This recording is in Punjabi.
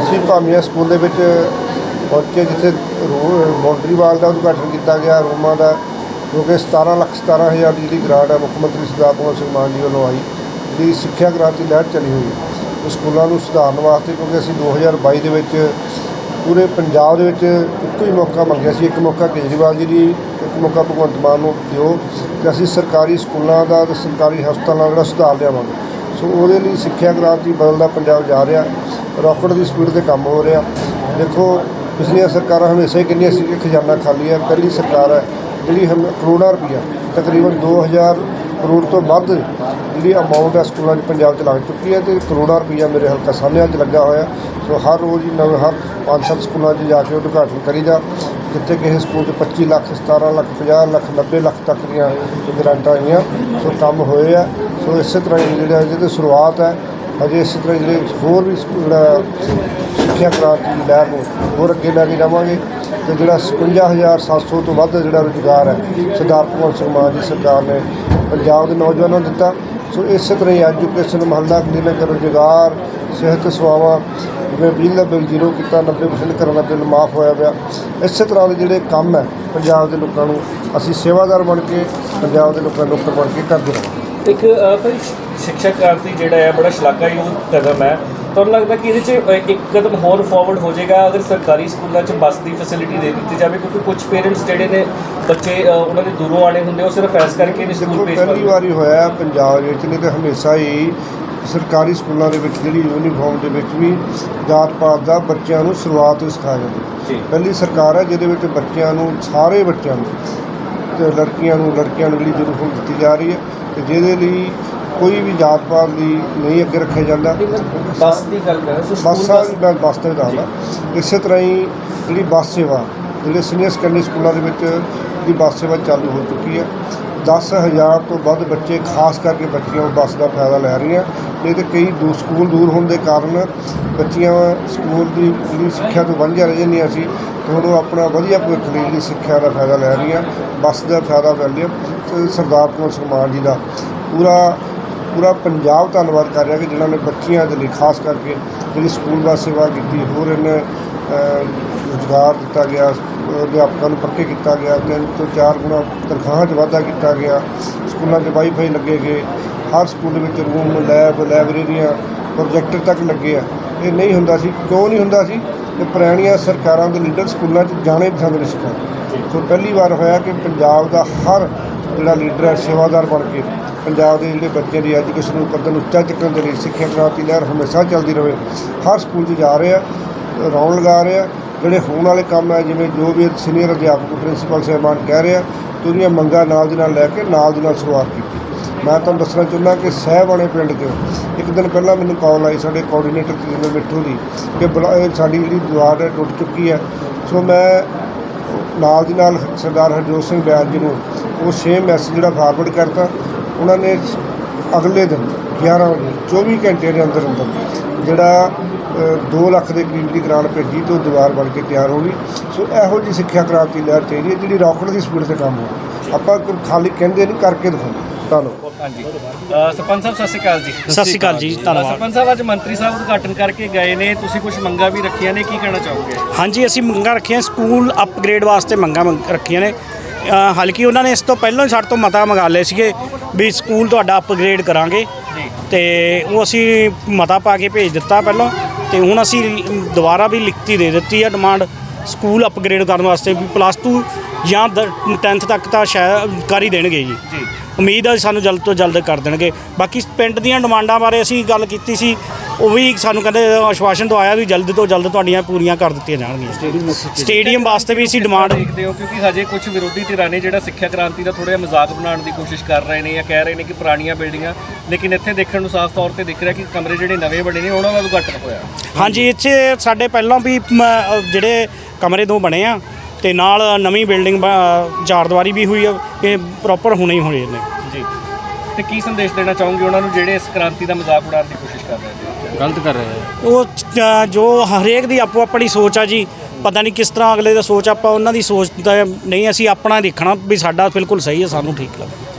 ਅਸੀਂ ਭਾਮੀਆ ਸਕੂਲ ਦੇ ਵਿੱਚ ਪਹੁੰਚੇ ਜਿੱਥੇ ਬਾਉਂਡਰੀਵਾਲ ਦਾ ਉਦਘਾਟਨ ਕੀਤਾ ਗਿਆ, ਰੂਮਾਂ ਦਾ ਕਿਉਂਕਿ ਕਿ 17 ਲੱਖ 17 ਹਜ਼ਾਰ ਦੀ ਜਿਹੜੀ ਗ੍ਰਾਂਟ ਹੈ ਮੁੱਖ ਮੰਤਰੀ ਸਰਦਾਰ ਭਗਵੰਤ ਸਿੰਘ ਮਾਨ ਜੀ ਵੱਲੋਂ ਆਈ, ਜਿਹੜੀ ਸਿੱਖਿਆ ਕ੍ਰਾਂਤੀ ਲਹਿਰ ਚੱਲੀ ਹੋਈ ਹੈ। ਸਕੂਲਾਂ ਨੂੰ ਸੁਧਾਰਨ ਵਾਸਤੇ ਕਿਉਂਕਿ ਅਸੀਂ 2022 ਦੇ ਵਿੱਚ ਪੂਰੇ ਪੰਜਾਬ ਦੇ ਵਿੱਚ ਇੱਕੋ ਹੀ ਮੌਕਾ ਮੰਗਿਆ ਸੀ, ਇੱਕ ਮੌਕਾ ਕੇਜਰੀਵਾਲ ਜੀ ਦੀ, ਇੱਕ ਮੌਕਾ ਭਗਵੰਤ ਮਾਨ ਨੂੰ ਦਿਓ ਕਿ ਅਸੀਂ ਸਰਕਾਰੀ ਸਕੂਲਾਂ ਦਾ ਤੇ ਸਰਕਾਰੀ ਹਸਪਤਾਲਾਂ ਦਾ ਜਿਹੜਾ ਸੁਧਾਰ ਲਿਆਵਾਂਗੇ। ਸੋ ਉਹਦੇ ਲਈ ਸਿੱਖਿਆ ਕ੍ਰਾਂਤੀ ਬਦਲਦਾ ਪੰਜਾਬ ਜਾ ਰਿਹਾ। ਰਾਕਟ ਦੀ ਸਪੀਡ ਤੇ ਕੰਮ ਹੋ ਰਿਹਾ। ਦੇਖੋ, ਪਿਛਲੀਆਂ ਸਰਕਾਰਾਂ ਹਮੇਸ਼ਾ ਹੀ ਕਹਿੰਦੀਆਂ ਸੀ ਕਿ ਖਜ਼ਾਨਾ ਖਾਲੀ ਹੈ। ਪਹਿਲੀ ਸਰਕਾਰ ਹੈ ਜਿਹੜੀ ਹਮ ਕਰੋੜਾਂ ਰੁਪਈਆ, ਤਕਰੀਬਨ 2000 ਕਰੋੜ ਤੋਂ ਵੱਧ ਜਿਹੜੀ ਅਮਾਉਂਟ ਹੈ ਸਕੂਲਾਂ 'ਚ ਪੰਜਾਬ 'ਚ ਲੱਗ ਚੁੱਕੀ ਹੈ ਤੇ ਕਰੋੜਾਂ ਰੁਪਈਆ ਮੇਰੇ ਹਲਕਾ ਸਾਹਮਣੇ 'ਚ ਲੱਗਾ ਹੋਇਆ। ਸੋ ਹਰ ਰੋਜ਼ ਹੀ ਨਵੇਂ ਹਰ ਪੰਜ ਸੱਤ ਸਕੂਲਾਂ 'ਚ ਜਾ ਕੇ ਉਦਘਾਟਨ ਕਰੀਦਾ ਜਿੱਥੇ ਕਿਸੇ ਸਕੂਲ 'ਚ 25 ਲੱਖ 17 ਲੱਖ 50 ਲੱਖ 90 ਲੱਖ ਤੱਕ ਦੀਆਂ ਗ੍ਰਾਂਟਾਂ ਆਈਆਂ। ਸੋ ਕੰਮ ਹੋਏ ਆ। ਸੋ ਇਸੇ ਤਰ੍ਹਾਂ ਹੀ ਜਿਹੜਾ ਜਿਹਦੇ ਸ਼ੁਰੂਆਤ ਹੈ, ਅਜੇ ਇਸੇ ਤਰ੍ਹਾਂ ਜਿਹੜੇ ਹੋਰ ਵੀ ਜਿਹੜਾ ਸਿੱਖਿਆ ਕ੍ਰਾਂਤੀ ਦੀ ਲਹਿਰ ਨੂੰ ਹੋਰ ਅੱਗੇ ਲੈ ਕੇ ਜਾਵਾਂਗੇ ਤੇ ਜਿਹੜਾ 57700 ਤੋਂ ਵੱਧ ਜਿਹੜਾ ਰੁਜ਼ਗਾਰ ਹੈ, ਸਰਦਾਰ ਭਗਵੰਤ ਸਿੰਘ ਮਾਨ ਦੀ ਸਰਕਾਰ ਨੇ ਪੰਜਾਬ ਦੇ ਨੌਜਵਾਨਾਂ ਨੂੰ ਦਿੱਤਾ। ਸੋ ਇਸੇ ਤਰ੍ਹਾਂ ਹੀ ਐਜੂਕੇਸ਼ਨ ਮਹੱਲਾ ਕਲੀਨਿਕ ਰੁਜ਼ਗਾਰ, ਸਿਹਤ ਸੇਵਾਵਾਂ, ਜਿਵੇਂ ਬਿਜਲੀ ਦਾ ਬਿੱਲ ਜ਼ੀਰੋ ਕੀਤਾ 90% ਕਰਨ ਦਾ ਬਿੱਲ ਮਾਫ ਹੋਇਆ ਪਿਆ। ਇਸੇ ਤਰ੍ਹਾਂ ਦੇ ਜਿਹੜੇ ਕੰਮ ਹੈ, ਪੰਜਾਬ ਦੇ ਲੋਕਾਂ ਨੂੰ ਅਸੀਂ ਸੇਵਾਦਾਰ ਬਣ ਕੇ, ਪੰਜਾਬ ਦੇ ਲੋਕਾਂ ਨੂੰ ਨੌਕਰ ਬਣ ਕੇ ਕਰਦੇ ਰਹਾਂਗੇ। ਇੱਕ ਭਾਈ ਸਿੱਖਿਆ ਕ੍ਰਾਂਤੀ ਜਿਹੜਾ ਹੈ ਬੜਾ ਸ਼ਲਾਘਾਯੋਗ ਕਦਮ ਹੈ। ਤੁਹਾਨੂੰ ਲੱਗਦਾ ਕਿ ਇਹਦੇ 'ਚ ਇੱਕ ਕਦਮ ਹੋਰ ਫਾਰਵਰਡ ਹੋ ਜਾਏਗਾ ਅਗਰ ਸਰਕਾਰੀ ਸਕੂਲਾਂ 'ਚ ਬੱਸ ਦੀ ਫੈਸਿਲਿਟੀ ਦੇ ਦਿੱਤੀ ਜਾਵੇ? ਕਿਉਂਕਿ ਕੁਝ ਪੇਰੈਂਟਸ ਜਿਹੜੇ ਨੇ ਬੱਚੇ ਉਹਨਾਂ ਦੇ ਦੂਰੋਂ ਆਣੇ ਹੁੰਦੇ ਉਹ ਸਿਰਫ ਐਸ ਕਰਕੇ ਨਹੀਂ ਸਕੂਲ ਭੇਜ ਪਹਿਲੀ ਪਾਉਂਦੇ ਵਾਰੀ ਹੋਇਆ ਪੰਜਾਬ ਵਿੱਚ ਨਹੀਂ ਤੇ ਹਮੇਸ਼ਾ ਹੀ ਸਰਕਾਰੀ ਸਕੂਲਾਂ ਦੇ ਵਿੱਚ ਜਿਹੜੀ ਯੂਨੀਫਾਰਮ ਦੇ ਵਿੱਚ ਵੀ ਜਾਤ ਪਾਤ ਦਾ ਬੱਚਿਆਂ ਨੂੰ ਸ਼ੁਰੂਆਤ ਤੋਂ ਸਿਖਾਇਆ ਜਾਂਦਾ। ਪਹਿਲੀ ਸਰਕਾਰ ਹੈ ਜਿਹਦੇ ਵਿੱਚ ਬੱਚਿਆਂ ਨੂੰ ਸਾਰੇ ਬੱਚਿਆਂ ਨੂੰ ਲੜਕੀਆਂ ਨੂੰ ਲੜਕਿਆਂ ਨੂੰ ਜਿਹੜੀ ਯੂਨੀਫਾਰਮ ਦਿੱਤੀ ਜਾ ਰਹੀ ਹੈ। ਤੇ ਜਿਹਦੇ ਲਈ ਕੋਈ ਵੀ ਜਾਤ ਪਾਤ ਲਈ ਨਹੀਂ ਅੱਗੇ ਰੱਖਿਆ ਜਾਂਦਾ। ਬੱਸ ਦੀ ਗੱਲ ਕਰ ਰਹੇ ਬੱਸਾਂ ਦੀ ਮੈਂ ਬੱਸ ਤੇ ਦੱਸਦਾ। ਇਸੇ ਤਰ੍ਹਾਂ ਹੀ ਜਿਹੜੀ ਬੱਸ ਸੇਵਾ ਜਿਹੜੇ ਸੀਨੀਅਰ ਸੈਕੰਡਰੀ ਸਕੂਲਾਂ ਦੇ ਵਿੱਚ ਜਿਹੜੀ ਬੱਸ ਸੇਵਾ ਚਾਲੂ ਹੋ ਚੁੱਕੀ ਹੈ। 10000 ਤੋਂ ਵੱਧ ਬੱਚੇ, ਖਾਸ ਕਰਕੇ ਬੱਚੀਆਂ ਉਹ ਬੱਸ ਦਾ ਫਾਇਦਾ ਲੈ ਰਹੀਆਂ। ਨਹੀਂ ਤੇ ਕਈ ਦੂਰ, ਸਕੂਲ ਦੂਰ ਹੋਣ ਦੇ ਕਾਰਨ ਬੱਚੀਆਂ ਸਕੂਲ ਦੀ ਜਿਹੜੀ ਸਿੱਖਿਆ ਤੋਂ ਵਾਂਝਾ ਰਹਿ ਜਾਂਦੀਆਂ ਸੀ। ਹੁਣ ਉਹ ਆਪਣਾ ਵਧੀਆ ਭਵਿੱਖ ਲਈ ਜਿਹੜੀ ਸਿੱਖਿਆ ਦਾ ਫਾਇਦਾ ਲੈ ਰਹੀਆਂ, ਬੱਸ ਦਾ ਫਾਇਦਾ ਲੈ ਲਿਆ ਤੇ ਸਰਦਾਰ ਭਗਵੰਤ ਸਿੰਘ ਮਾਨ ਜੀ ਦਾ। ਪੂਰਾ ਪੂਰਾ ਪੰਜਾਬ ਧੰਨਵਾਦ ਕਰ ਰਿਹਾ ਕਿ ਜਿਨ੍ਹਾਂ ਨੇ ਬੱਚੀਆਂ ਦੇ ਲਈ, ਖਾਸ ਕਰਕੇ ਜਿਹੜੀ ਸਕੂਲ ਬੱਸ ਸੇਵਾ ਕੀਤੀ, ਹੋਰ ਇਹਨੇ ਰੁਜ਼ਗਾਰ ਦਿੱਤਾ ਗਿਆ ਅਧਿਆਪਕਾਂ ਨੂੰ ਪੱਕੇ ਕੀਤਾ ਗਿਆ, ਤਿੰਨ ਤੋਂ ਚਾਰ ਗੁਣਾ ਤਨਖਾਹਾਂ 'ਚ ਵਾਧਾ ਕੀਤਾ ਗਿਆ, ਸਕੂਲਾਂ 'ਚ ਵਾਈਫਾਈ ਲੱਗੇ ਗਏ, ਹਰ ਸਕੂਲ ਦੇ ਵਿੱਚ ਰੂਮ ਲੈਬ ਲਾਇਬ੍ਰੇਰੀਆਂ ਪ੍ਰੋਜੈਕਟਰ ਤੱਕ ਲੱਗੇ ਆ। ਇਹ ਨਹੀਂ ਹੁੰਦਾ ਸੀ, ਕਿਉਂ ਨਹੀਂ ਹੁੰਦਾ ਸੀ? ਕਿ ਪੁਰਾਣੀਆਂ ਸਰਕਾਰਾਂ ਦੇ ਲੀਡਰ ਸਕੂਲਾਂ 'ਚ ਜਾਣੇ ਪਸੰਦ ਨਹੀਂ ਸੀ ਸੋ ਪਹਿਲੀ ਵਾਰ ਹੋਇਆ ਕਿ ਪੰਜਾਬ ਦਾ ਹਰ ਜਿਹੜਾ ਲੀਡਰ ਹੈ, ਸੇਵਾਦਾਰ ਬਣ ਕੇ ਪੰਜਾਬ ਦੇ ਜਿਹੜੇ ਬੱਚਿਆਂ ਦੀ ਐਜੂਕੇਸ਼ਨ ਨੂੰ ਪੱਧਰ ਨੂੰ ਉੱਚਾ ਚੱਕਣ ਦੇ ਲਈ ਸਿੱਖਿਆ ਕ੍ਰਾਂਤੀ ਲਹਿਰ ਹਮੇਸ਼ਾ ਚੱਲਦੀ ਰਹੇ। ਹਰ ਸਕੂਲ 'ਚ ਜਾ ਰਹੇ ਆ, ਰੌਣ ਲਗਾ ਰਹੇ ਆ ਜਿਹੜੇ ਹੋਣ ਵਾਲੇ ਕੰਮ ਹੈ, ਜਿਵੇਂ ਜੋ ਵੀ ਸੀਨੀਅਰ ਅਧਿਆਪਕ ਪ੍ਰਿੰਸੀਪਲ ਸਾਹਿਬਾਨ ਕਹਿ ਰਿਹਾ ਆ ਉਹਦੀਆਂ ਮੰਗਾਂ ਨਾਲ ਦੀ ਨਾਲ ਲੈ ਕੇ ਨਾਲ ਦੀ ਨਾਲ ਸ਼ੁਰੂਆਤ ਕੀਤੀ। ਮੈਂ ਤੁਹਾਨੂੰ ਦੱਸਣਾ ਚਾਹੁੰਦਾ ਕਿ ਸਹਿਬਾਣੇ ਪਿੰਡ 'ਚ ਇੱਕ ਦਿਨ ਪਹਿਲਾਂ ਮੈਨੂੰ ਕਾਲ ਆਈ ਸਾਡੇ ਕੋਆਰਡੀਨੇਟਰ ਤਜਿੰਦਰ ਮਿੱਠੂ ਦੀ, ਕਿ ਬਲਾ- ਇਹ ਸਾਡੀ ਜਿਹੜੀ ਦੀਵਾਰ ਹੈ, ਟੁੱਟ ਚੁੱਕੀ ਹੈ। ਸੋ ਮੈਂ ਨਾਲ ਦੀ ਨਾਲ ਸਰਦਾਰ ਹਰਜੋਤ ਸਿੰਘ ਬਿਆਨ ਜੀ ਨੂੰ ਉਹ ਸੇਮ ਮੈਸੇਜ ਜਿਹੜਾ ਫਾਰਵਰਡ ਕਰਤਾ। ਉਹਨਾਂ ਨੇ ਅਗਲੇ ਦਿਨ 11 ਵਜੇ 24 ਘੰਟੇ ਦੇ ਅੰਦਰ ਅੰਦਰ ਜਿਹੜਾ 2 ਲੱਖ ਦੇ ਕਰੀਬ ਦੀ ਗ੍ਰਾਂਟ ਭੇਜੀ ਤੇ ਉਹ ਦੀਵਾਰ ਬਣ ਕੇ ਤਿਆਰ ਹੋ ਗਈ। ਸੋ ਇਹੋ ਜੀ ਸਿੱਖਿਆ ਕ੍ਰਾਂਤੀ ਲਹਿਰ ਚਾਹੀਦੀ ਹੈ ਜਿਹੜੀ ਰਾਕਟ ਦੀ ਸਪੀਡ ਤੇ ਕੰਮ ਹੋਵੇ ਆਪਾਂ ਕੋਈ ਖਾਲੀ ਕਹਿੰਦੇ ਨਹੀਂ ਕਰਕੇ ਦਿਖਾਓ ਧੰਨਵਾਦ। ਹਾਂਜੀ। ਸਰਪੰਚ ਸਾਹਿਬ ਸਤਿ ਸ਼੍ਰੀ ਅਕਾਲ ਜੀ। ਸਤਿ ਸ਼੍ਰੀ ਅਕਾਲ ਜੀ ਧੰਨਵਾਦ। ਸਰਪੰਚ ਸਾਹਿਬ ਅੱਜ ਮੰਤਰੀ ਸਾਹਿਬ ਉਦਘਾਟਨ ਕਰਕੇ ਗਏ ਨੇ। ਤੁਸੀਂ ਕੁਝ ਮੰਗਾਂ ਵੀ ਰੱਖੀਆਂ ਨੇ ਕੀ ਕਹਿਣਾ ਚਾਹੋਗੇ? ਹਾਂਜੀ ਅਸੀਂ ਮੰਗਾਂ ਰੱਖੀਆਂ ਸਕੂਲ ਅਪਗ੍ਰੇਡ ਵਾਸਤੇ ਮੰਗਾਂ ਮੰਗ- ਰੱਖੀਆਂ ਨੇ। ਹਾਲਾਂਕਿ ਉਹਨਾਂ ਨੇ ਇਸ ਤੋਂ ਪਹਿਲਾਂ ਹੀ ਸਾਡੇ ਤੋਂ ਮਤਾ ਮੰਗਾ ਲਏ ਸੀਗੇ ਵੀ ਸਕੂਲ ਤੁਹਾਡਾ ਅਪਗ੍ਰੇਡ ਕਰਾਂਗੇ। ਜੀ। ਤੇ ਉਹ ਅਸੀਂ ਮਤਾ ਪਾ ਕੇ ਭੇਜ ਦਿੱਤਾ ਪਹਿਲਾਂ। ਤੇ ਹੁਣ ਅਸੀਂ ਦੁਬਾਰਾ ਵੀ ਲਿਖਤੀ ਦੇ ਦਿੱਤੀ ਹੈ ਡਿਮਾਂਡ ਸਕੂਲ ਅਪਗ੍ਰੇਡ ਕਰਨ ਵਾਸਤੇ ਵੀ ਪਲੱਸ 2 ਜਾਂ 10th ਤੱਕ ਤਾਂ ਸ਼ਾਇਦ ਕਰ ਹੀ ਦੇਣਗੇ ਜੀ। ਉਮੀਦ ਹੈ ਸਾਨੂੰ ਜਲਦ ਤੋਂ ਜਲਦ ਕਰ ਦੇਣਗੇ। ਬਾਕੀ ਪਿੰਡ ਦੀਆਂ ਡਿਮਾਂਡਾਂ ਬਾਰੇ ਅਸੀਂ ਗੱਲ ਕੀਤੀ ਸੀ ਉਹ ਵੀ ਸਾਨੂੰ ਕਹਿੰਦੇ ਆਸ਼ਵਾਸਨ ਤੋਂ ਆਇਆ ਵੀ ਜਲਦ ਤੋਂ ਜਲਦ ਤੁਹਾਡੀਆਂ ਪੂਰੀਆਂ ਕਰ ਦਿੱਤੀਆਂ ਜਾਣਗੀਆਂ। ਸਟੇਡੀਅਮ ਵਾਸਤੇ ਵੀ ਅਸੀਂ ਡਿਮਾਂਡ ਦੇਖਦੇ ਹੋ ਕਿਉਂਕਿ ਹਜੇ ਕੁਝ ਵਿਰੋਧੀ ਧਿਰਾਂ ਨੇ ਜਿਹੜਾ ਸਿੱਖਿਆ ਕ੍ਰਾਂਤੀ ਦਾ ਥੋੜਾ ਜਿਹਾ ਮਜ਼ਾਕ ਬਣਾਉਣ ਦੀ ਕੋਸ਼ਿਸ਼ ਕਰ ਰਹੇ ਨੇ ਜਾਂ ਕਹਿ ਰਹੇ ਨੇ ਕਿ ਪੁਰਾਣੀਆਂ ਬਿਲਡਿੰਗਾਂ ਲੇਕਿਨ ਇੱਥੇ ਦੇਖਣ ਨੂੰ ਸਾਫ਼ ਤੌਰ ਤੇ ਦਿਖ ਰਿਹਾ ਕਿ ਕਮਰੇ ਜਿਹੜੇ ਨਵੇਂ ਬਣੇ ਨੇ ਉਹਨਾਂ ਦਾ ਉਦਘਾਟਨ ਹੋਇਆ। ਹਾਂਜੀ ਇੱਥੇ ਸਾਡੇ ਪਹਿਲਾਂ ਵੀ ਜਿਹੜੇ ਕਮਰੇ ਦੋ ਬਣੇ ਆ ਤੇ ਨਾਲ ਨਵੀਂ ਬਿਲਡਿੰਗ ਚਾਰ ਦੀਵਾਰੀ ਵੀ ਹੋਈ ਆ ਇਹ ਪ੍ਰੋਪਰ ਹੁਣੇ ਹੀ ਹੋਏ ਨੇ। ਜੀ। ਤੇ ਕੀ ਸੰਦੇਸ਼ ਦੇਣਾ ਚਾਹੋਗੇ ਉਹਨਾਂ ਨੂੰ ਜਿਹੜੇ ਇਸ ਕ੍ਰਾਂਤੀ ਦਾ ਮਜ਼ਾਕ ਉਡਾਉਣ ਦੀ ਕੋਸ਼ਿਸ਼ ਕਰ ਰਹੇ ਨੇ? ਗਲਤ ਕਰ ਰਹੇ ਹੈ ਉਹ ਚ- ਜੋ ਹਰੇਕ ਦੀ ਆਪੋ ਆਪਣੀ ਸੋਚ ਆ ਜੀ, ਪਤਾ ਨਹੀਂ ਕਿਸ ਤਰ੍ਹਾਂ ਅਗਲੇ ਦਾ ਸੋਚ, ਆਪਾਂ ਉਹਨਾਂ ਦੀ ਸੋਚ ਤਾਂ ਨਹੀਂ, ਅਸੀਂ ਆਪਣਾ ਦੇਖਣਾ ਵੀ ਸਾਡਾ ਬਿਲਕੁਲ ਸਹੀ ਹੈ, ਸਾਨੂੰ ਠੀਕ ਲੱਗਦਾ।